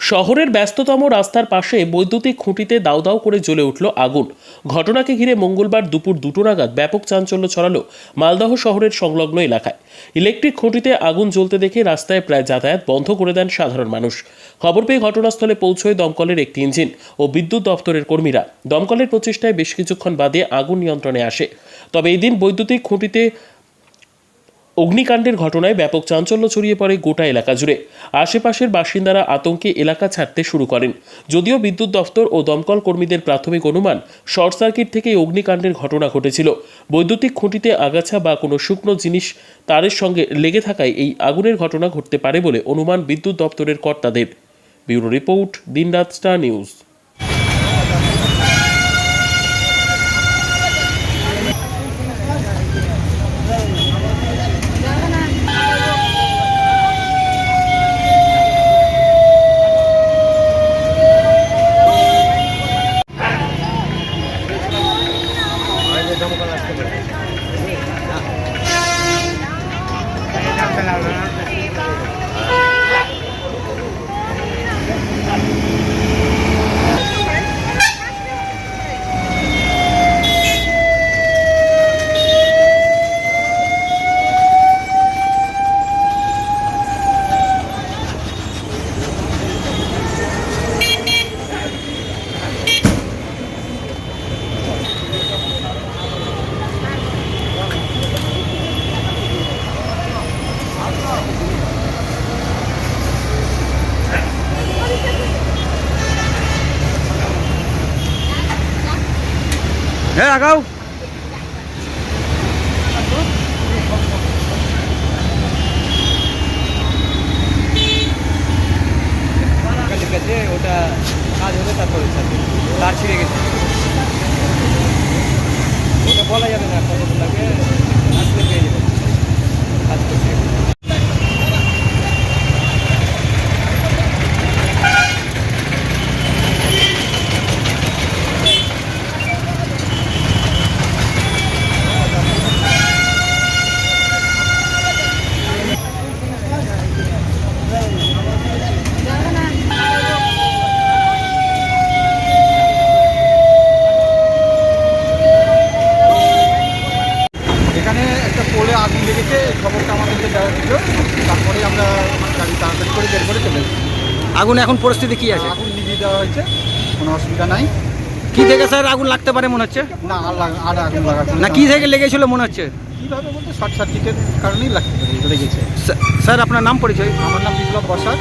শহরের ব্যস্ততম রাস্তার পাশে বৈদ্যুতিক খুঁটিতে দাউ দাউ করে জ্বলে উঠল আগুন। ঘটনাকে ঘিরে মঙ্গলবার দুপুর দুটো নাগাদ ব্যাপক চাঞ্চল্য ছড়ালো মালদহ শহরের সংলগ্ন এলাকায়। ইলেকট্রিক খুঁটিতে আগুন জ্বলতে দেখে রাস্তায় প্রায় যাতায়াত বন্ধ করে দেন সাধারণ মানুষ। খবর পেয়ে ঘটনাস্থলে পৌঁছয় দমকলের একটি ইঞ্জিন ও বিদ্যুৎ দপ্তরের কর্মীরা। দমকলের প্রচেষ্টায় বেশ কিছুক্ষণ বাদে আগুন নিয়ন্ত্রণে আসে। তবে এদিন বৈদ্যুতিক খুঁটিতে অগ্নিকাণ্ডের ঘটনায় ব্যাপক চাঞ্চল্য ছড়িয়ে পড়ে গোটা এলাকা জুড়ে। আশেপাশের বাসিন্দারা আতঙ্কে এলাকা ছাড়তে শুরু করেন। যদিও বিদ্যুৎ দফতর ও দমকল কর্মীদের প্রাথমিক অনুমান, শর্ট সার্কিট থেকে অগ্নিকাণ্ডের ঘটনা ঘটেছিল। বৈদ্যুতিক খুঁটিতে আগাছা বা কোনো শুকনো জিনিস তারের সঙ্গে লেগে থাকায় এই আগুনের ঘটনা ঘটতে পারে বলে অনুমান বিদ্যুৎ দপ্তরের কর্তাদের। ব্যুরো রিপোর্ট, দিনরাত star news. Kailangan ka lang na. হ্যাঁ আগাও। গেছে ওটা কাজ হলে, তারপরে তার ছিঁড়ে গেছে। ওটা বলা যাবে না কত লাগে, আসলে পেয়ে যাবে কাজ করছে এখানে একটা পোলে আগুন লেগেছে খবরটা আমাদেরকে দেওয়া ছিল। তারপরে আমরা আমার গাড়ি তাড়াতাড়ি করে বের করে চলে এসেছি। আগুন এখন পরিস্থিতি কি আছে? আগুন নিভিয়ে দেওয়া হয়েছে কোনো অসুবিধা নাই। কি থেকে স্যার আগুন লাগতে পারে মনে হচ্ছে? না আর লাগ- আর আগুন লাগাচ্ছে না কি থেকে লেগেছিল মনে হচ্ছে? কীভাবে বলতে শর্ট সার্কিটের কারণেই লাগতে পারে, লেগেছে। স্যার- স্যার আপনার নাম পরিচয়? আমার নাম বিপ্লব বসাক।